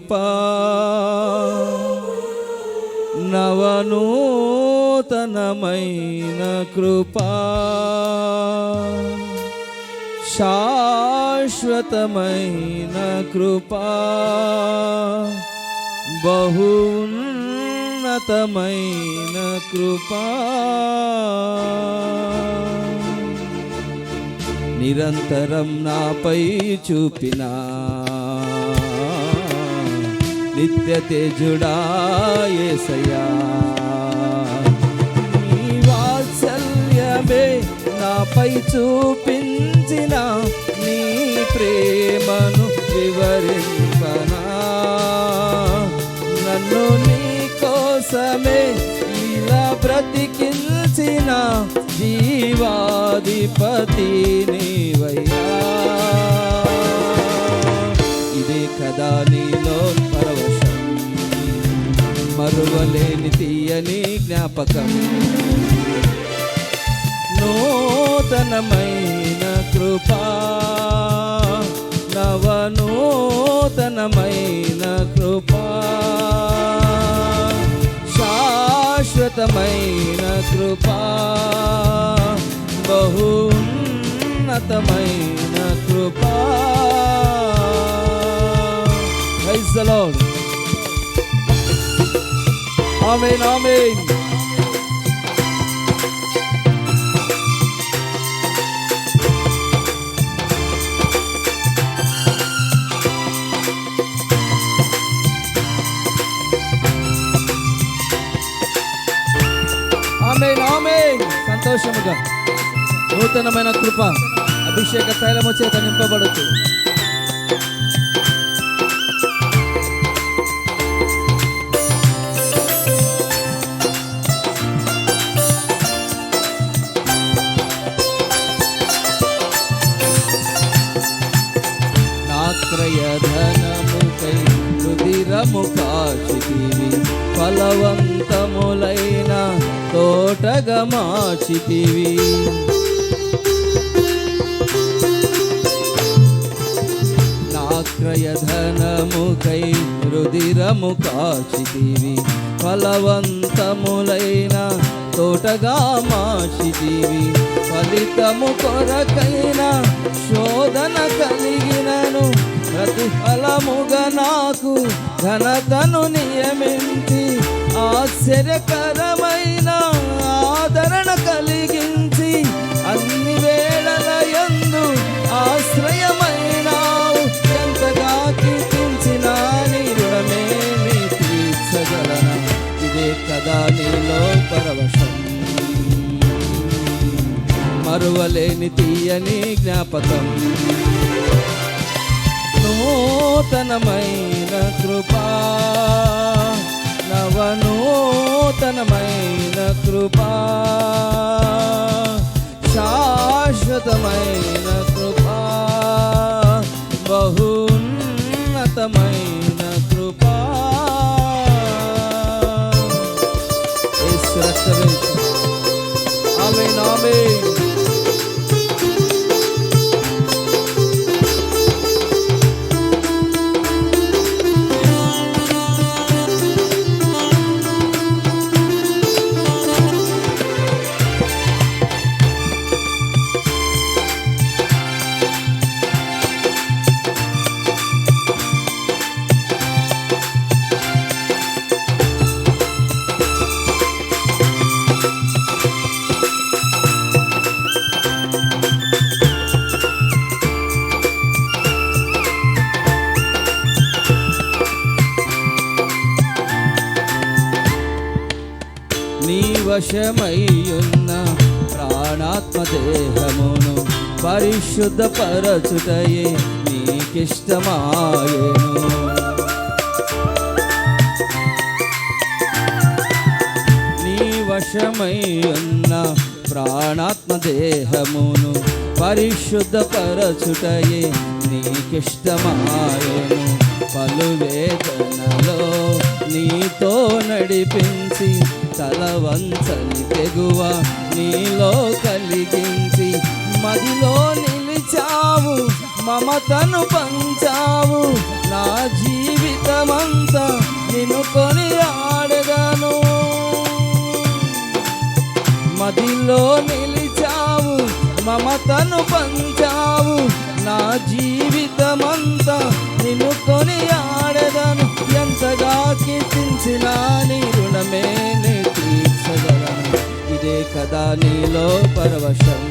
నవనూతనమైన కృపా. శాశ్వతమైన కృపా. బహున్నతమైన కృపా. నిరంతరం నాపై చూపిన నిత్య తేజుడాయేసయ్యా నీ వాత్సల్యమే నాపై చూపించిన నీ ప్రేమను వివరింపనా. నన్ను నీ కోసమే ఇలా బ్రతికించిన జీవాధిపతి నీవయ్యా. ఇదే కదా నీలో మరువలేని తీయని జ్ఞాపకం నూతనమైన కృపా నవనూతనమైన కృపా శాశ్వతమైన కృపా బహున్నతమైన కృపా Praise the Lord. Amen, amen. Amen amen సంతోషముగా నూతనమైన కృప అభిషేక తైలము చేత నింపబడుతూ నాక్రయ ధనముకై రుదిరము కాచితివి ఫలవంతములైన తోటగా మార్చితివి నాక్రయ రుదిరము కాచితివి ఫలవంతములైన తోటగా మాచితివి ఫలితము కొరకైన శోధన కలిగినను ప్రతిఫలముగా నాకు ఘనతను నియమించి ఆశ్చర్యకరమైన ఆదరణ కలిగించి అన్ని వేళల ఎందు ఆశ్రయమైనావు. ఎంతగా కీర్తించిన నీ రుణమేమి తీర్చగలన? ఇదే కదా నీలో పరవశం. మరువలేని తీయని జ్ఞాపకం. నవనూతనమైన కృపా. నవనూతనమైన కృపా. శాశ్వతమైన కృపా. బహున్నతమైన కృపా. ఆమె నామే వశమయ్యున్న ప్రాణాత్మదేహమును పరిశుద్ధపరచుటయే నీకిష్టమాయను. నీ వశమయ్యున్న ప్రాణాత్మదేహమును పరిశుద్ధపరచుటయే నీకిష్టమాయను. పలు వేదనలో నీతో నడిపించి తలవంచని తెగువ నీలో కలిగించి మదిలో నిలిచావు మమతను పంచావు. నా జీవితమంతా నిన్ను కొని ఆడగాను మదిలో నిలిచావు మమతను పంచావు. నా జీవితమంతా నిన్ను కొని ఆడదను ఎంతగా కీర్తించిన నీ రుణమే నే కదా నీలో పరవశం.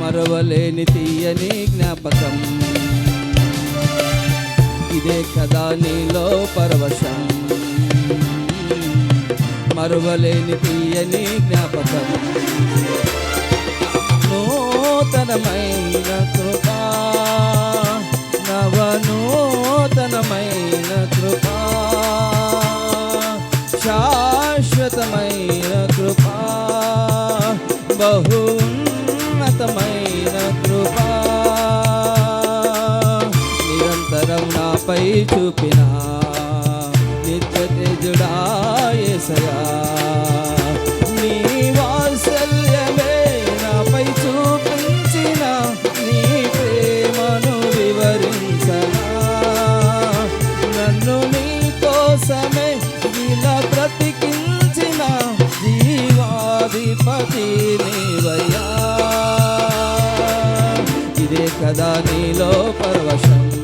మరవలేని తీయని జ్ఞాపకం. ఇదే కదా నీలో పరవశం. మరువలేని తీయని జ్ఞాపకం. నూతనమైన కృపా నవ నాపై చూపిన. నిత్య తేజుడా యేసయ్యా నీ వాత్సల్యమే నాపై చూపించిన. నీ ప్రేమను వివరించనా. నన్ను నీ కోసమే ఇలా బ్రతికించిన జీవాధిపతి నీవయ్యా. ఇదే కదా నీలో పరవశం.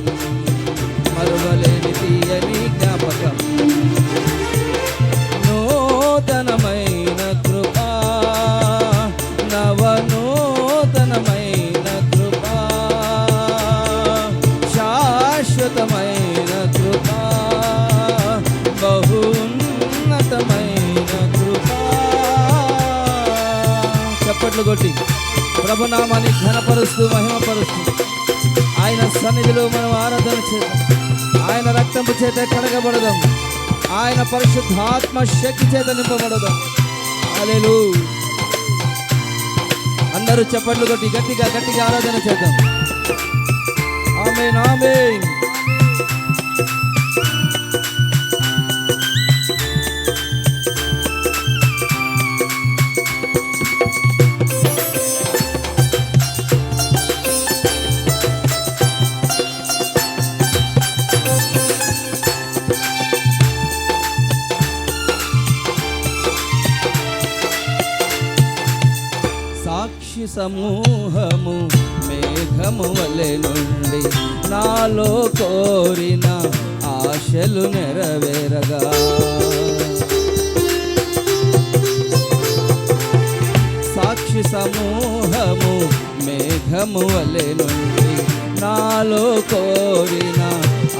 రక్తము చేత కడగబడదాం. ఆయన పరిశుద్ధాత్మ శక్తి చేత నింపబడదాం. అలెలు అందరూ చప్పట్లు కొట్టి గట్టిగా గట్టిగా ఆరాధన చేద్దాం. ఆమె ఆమె సమూహము మేఘము వలె నుండి నాలో కోరిన ఆశలు నెరవేరగా. సాక్షి సమూహము మేఘము వలె నుండి నాలో కోరిన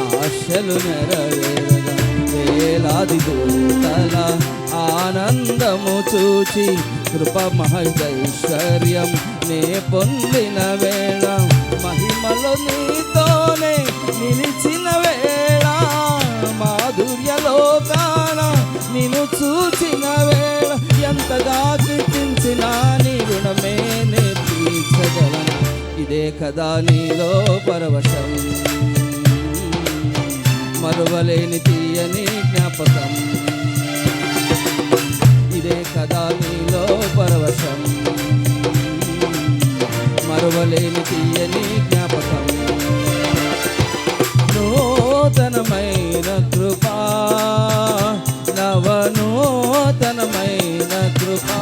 ఆశలు నెరవేరగా. వేలాది దూతల ఆనందము చూచి కృప మహైశ్వర్యం నే పొందిన వేళ మహిమలు నీతోనే నిలిచిన వేళ మాధుర్యలోకాన నిన్ను చూచిన వేళ ఎంతగా కీర్తించిన నీ రుణమే నే తీర్చగలను. ఇదే కదా నీలో పరవశం. మరువలేని తీయని జ్ఞాపకం. నీదే కదా నీలో పరవశం. మరువలేని తీయని జ్ఞాపకం. నూతనమైన కృపా నవనూతనమైన కృపా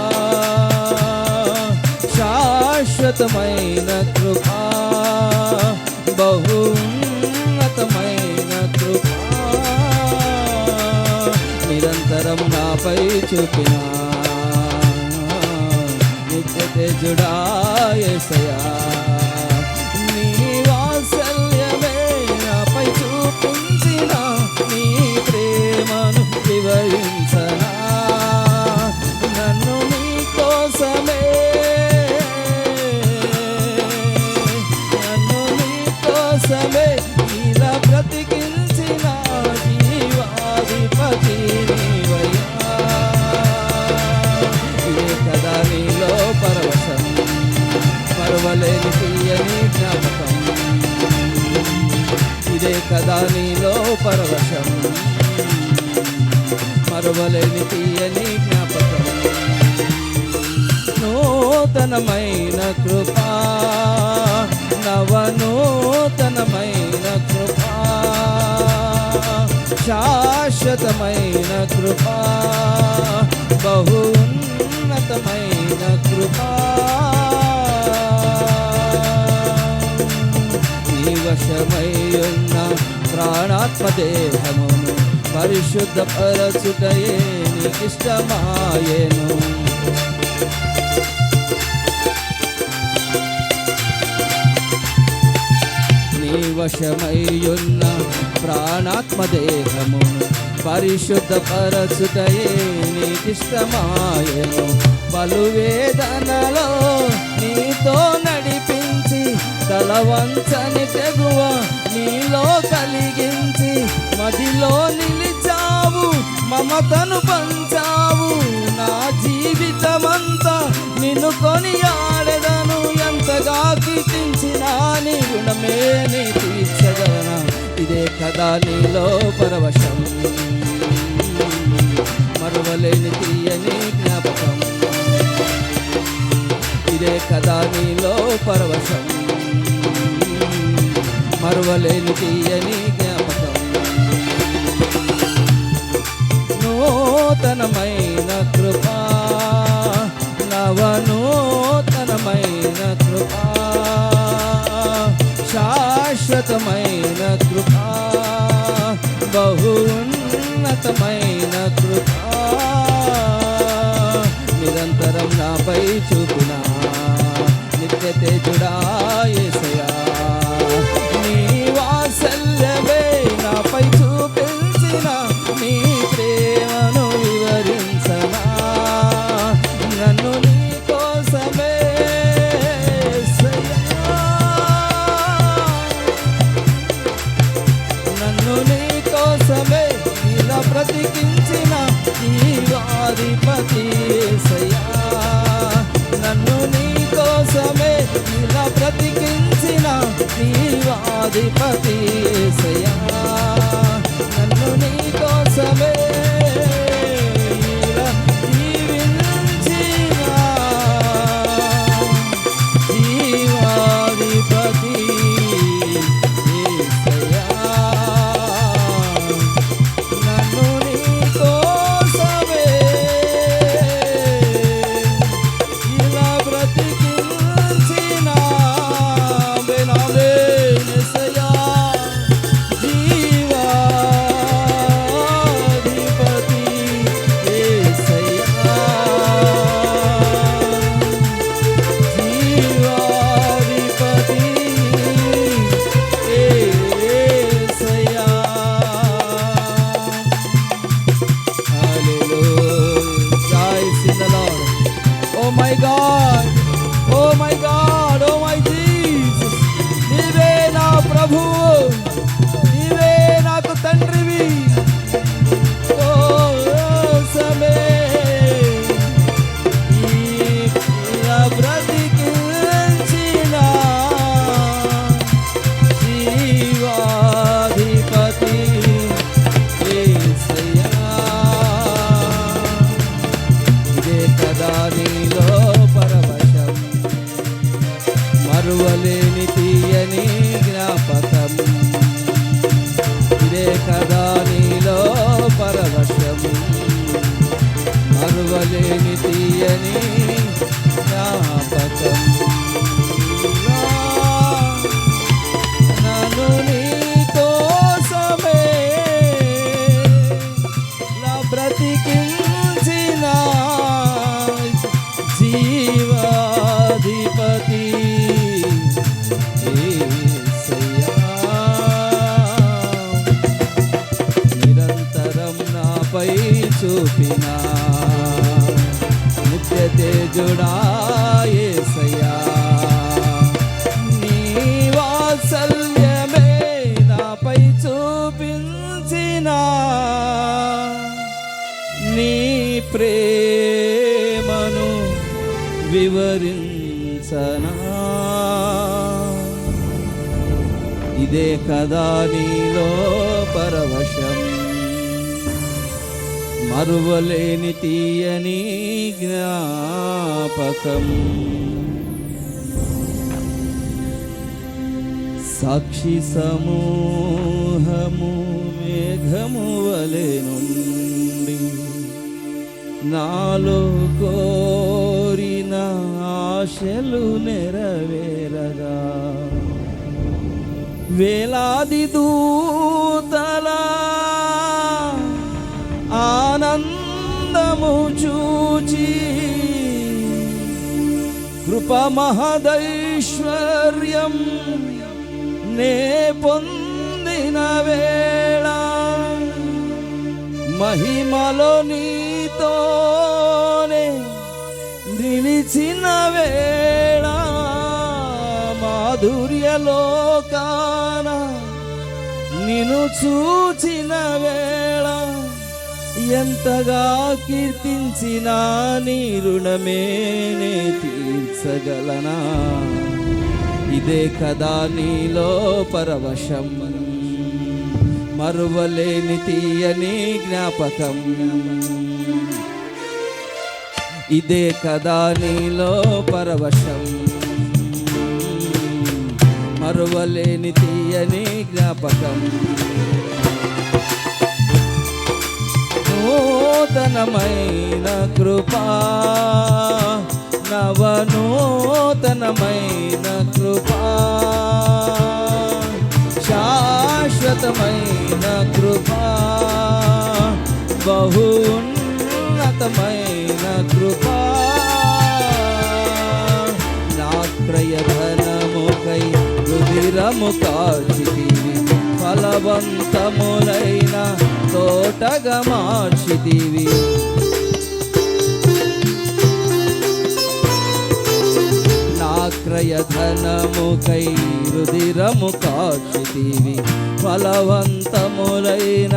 శాశ్వతమైన కృపా. చూపినా. నిత్య తేజుడాయసయా ఏసయా లేని తీయని జ్ఞాపకం. ఇదే కదా నీలో పరవశం. మరవలేని తీయని జ్ఞాపకం. నూతనమైన కృపా నవనూతనమైన కృపా శాశ్వతమైన కృపా బహు ఉన్నతమైన కృపా. ప్రాణాత్మదేహమును పరిశుద్ధ పరచుటయే నీకిష్టమాయను. నీ వశమై ఉన్న పరిశుద్ధ పరచుటయే నీకిష్టమాయను. పలు వేదనలో నీతో నడిపించి తలవంచని తెగువ నీలో కలిగించి మదిలో నిలిచావు మమతను పంచావు. నా జీవితమంతా నిన్ను కొని ఆడదను ఎంతగా కీర్తించిన నీ గుణమే నీ తీర్చగలనా? ఇదే కదా నీలో పరవశం. మరవలేని తీయని జ్ఞాపకం. ఇదే కదా నీలో పరవశం. మరువలేని తీయని జ్ఞాపకం. నూతనమైన కృపా నవనూతనమైన కృపా శాశ్వతమైన కృపా బహు ఉన్నతమైన కృపా. నిరంతరం నాపై చూపునా నిత్య తేజుడా ఏసయా వాత్సల్యమే నాపై చూపించిన నీ ప్రేమను వివరించనా? నన్ను నీ కోసమే నన్ను నీ కోసమే ఇలా బ్రతికించిన జీవాధిపతి యేసయ్యా నన్ను నీ కోసమే ఇలా బ్రతికించిన జీవాధిపతి సయా వివరించనా ఇదే కదా నీలో పరవశం. మరువలేని తీయని జ్ఞాపకం. సాక్షి సమూహము మేఘము వలె నుండి నాలో కో ఆశలు నెరవేరగా. వేలాది దూతల ఆనందము చూచి కృపమహదైశ్వర్యం నే పొందిన వేళ. మహిమలో నీతో నిలిచిన వేళ మాధుర్యలోకాన నిన్ను చూచిన వేళ ఎంతగా కీర్తించిన నీ రుణమే నే తీర్చగలనా? ఇదే కదా నీలో పరవశం. మరువలేని తీయని జ్ఞాపకం. ఇదే కదా నీలో పరవశం. మరువలేని తీయని జ్ఞాపకం. నూతనమైన కృపా నవనూతనమైన కృపా శాశ్వతమైన కృపా బహు ఉన్నతమైన కృపా. స్థిరము కాచితివి ఫలవంతములైన తోటగా మార్చితివి. నా క్రయధనముకై రుధిరము కాచితివి ఫలవంతములైన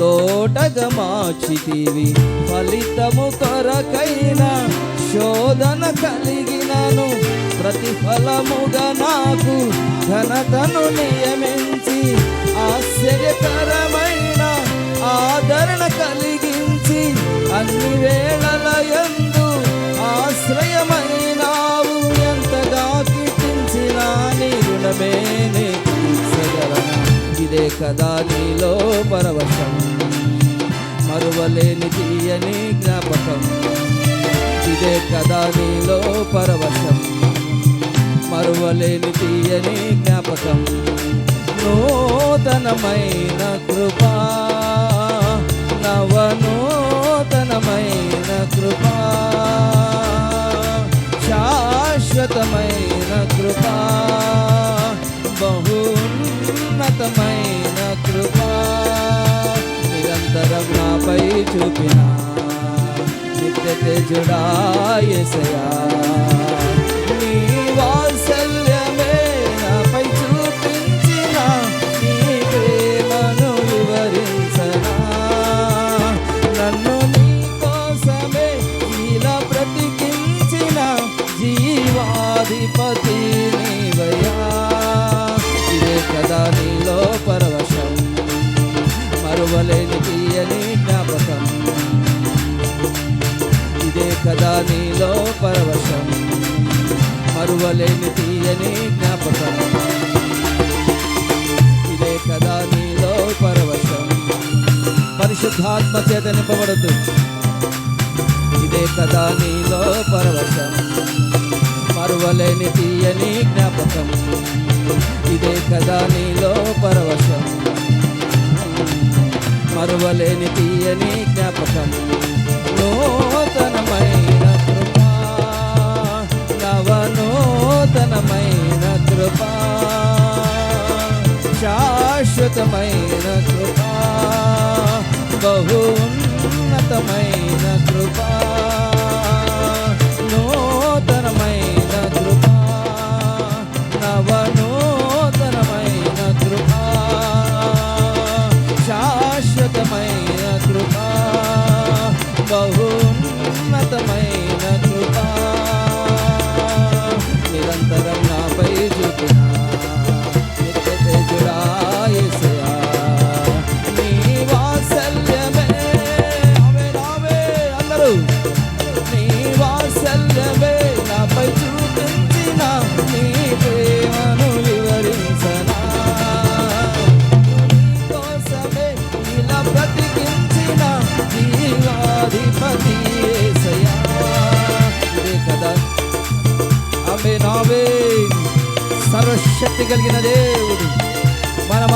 తోటగా మార్చితివి ఫలితము కొరకైనా శోధన కలిగినను ప్రతిఫలముగా నాకు ఘనతను నియమించి ఆశ్చర్యకరమైన ఆదరణ కలిగించి అన్ని వేళల ఎందు ఆశ్రయమైనావు. ఎంతగా కీర్తించిన నీ రుణమే ఇదే కదా నీలో పరవశం. మరువలేని తీయని జ్ఞాపకం. ఇదే కదా నీలో పరవశం. మరువలేని తీయని జ్ఞాపకం. నూతనమైన కృపా. నవనూతనమైన కృపా. శాశ్వతమైన కృపా. బహున్నతమైన కృపా. నిరంతరం నాపై చూపినా. నిత్య నీ వాత్సల్యమే నాపై చూపించిన నీ ప్రేమను వివరించనా. నన్ను నీ కోసమే ఇలా బ్రతికించిన జీవాధిపతి ఇదే కదా నీలో పరవశం. మరువలేని తీయని ఇదే కదా నీలో పరవశం మరువలేని తీయని జ్ఞాపకం. ఇదే కదా నీలో పరవశం పరిశుద్ధాత్మ చేత నింపబడదు ఇదే కదా నీలో పరవశం మరువలేని తీయని జ్ఞాపకం. ఇదే కదా నీలో పరవశం మరువలేని తీయని జ్ఞాపకం. నో నవనూతనమైన కృపా శాశ్వతమైన కృపా బహు ఉన్నతమైన కృపా.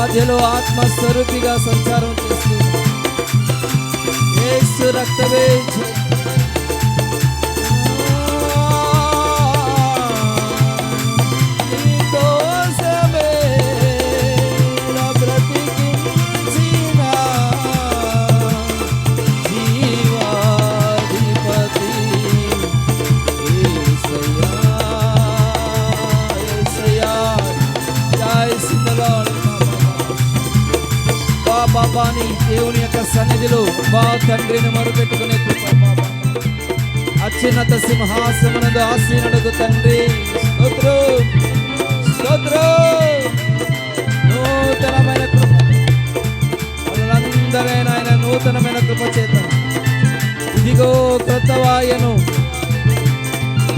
మన మధ్యలో ఆత్మస్వరూపిగా సంచారం చేస్తూ యేసు రక్తమే బా బాబా నీ దేవుని యొక్క సన్నిధిలో బా తండ్రిని మరుపెట్టుకునే కృప బాబా అత్యున్నత సింహాసనమునందు ఆసీనుడకు తండ్రి. స్తోత్రం. స్తోత్రం. నూతనమైన కృప. అందరైన ఆయన నూతనమైన కృప చేత ఇదిగో క్రొత్త వాయను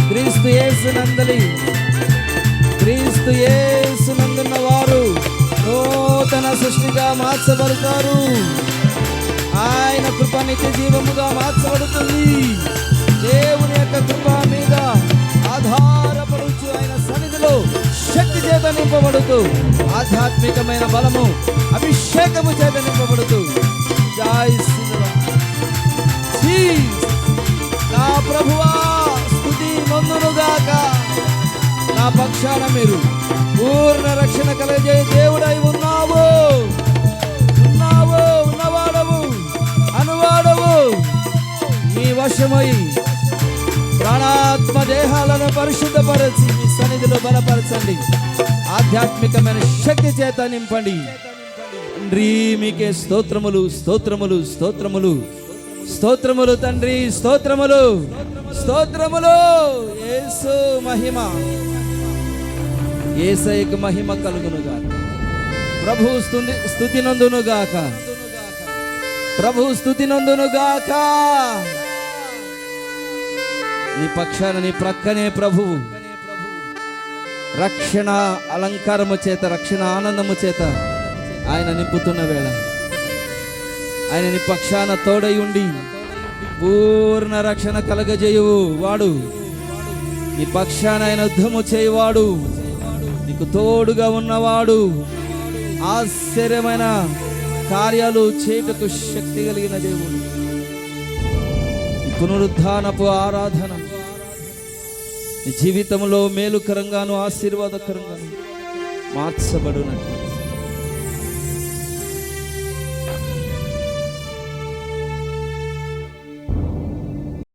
క్రీస్తు యేసునందలి. క్రీస్తు ఏ సృష్టిగా మార్చబడతారు. ఆయన కృప నిత్య జీవముగా మార్చబడుతుంది. దేవుని యొక్క కృప మీద ఆధారపడుచు ఆయన సన్నిధిలో శక్తి చేత నింపబడుతూ ఆధ్యాత్మికమైన బలము అభిషేకము చేత నింపబడుతూ. జాయ్ నా ప్రభువా స్థుతి నొందునుగాక నా పక్షాన మీరు పూర్ణ రక్షణ కలగజే దేవుడై ఉన్నావు. ఉన్నావు ఉన్నవాడవు అనువాడవు. నీ వశమై ప్రాణాత్మ దేహాలను పరిశుద్ధపరచి మీ సన్నిధిలో బలపరచండి. ఆధ్యాత్మికమైన శక్తి చేత నింపండి. తండ్రి మీకే స్తోత్రములు స్తోత్రములు స్తోత్రములు. స్తోత్రములు తండ్రి స్తోత్రములు. స్తోత్రములు యేసు మహిమ. ఏసైకి మహిమ కలుగునుగా ప్రభు స్తుతి స్థుతి నందునుగాక. ప్రభు స్థుతి నందునుగాక. నీ పక్షాన నీ ప్రక్కనే ప్రభువు రక్షణ అలంకారము చేత రక్షణ ఆనందము చేత ఆయన నింపుతున్న వేళ. ఆయన నీ పక్షాన తోడై ఉండి పూర్ణ రక్షణ కలగజేయువు వాడు నీ పక్షాన ఆయన యుద్ధము చేయువాడు. నీకు తోడుగా ఉన్నవాడు ఆశ్చర్యమైన కార్యాలు చేయుటకు శక్తి కలిగిన దేవుడు. పునరుద్ధానపు ఆరాధన నీ జీవితంలో మేలుకరంగాను ఆశీర్వాదకరంగాను మార్చబడునట్లు.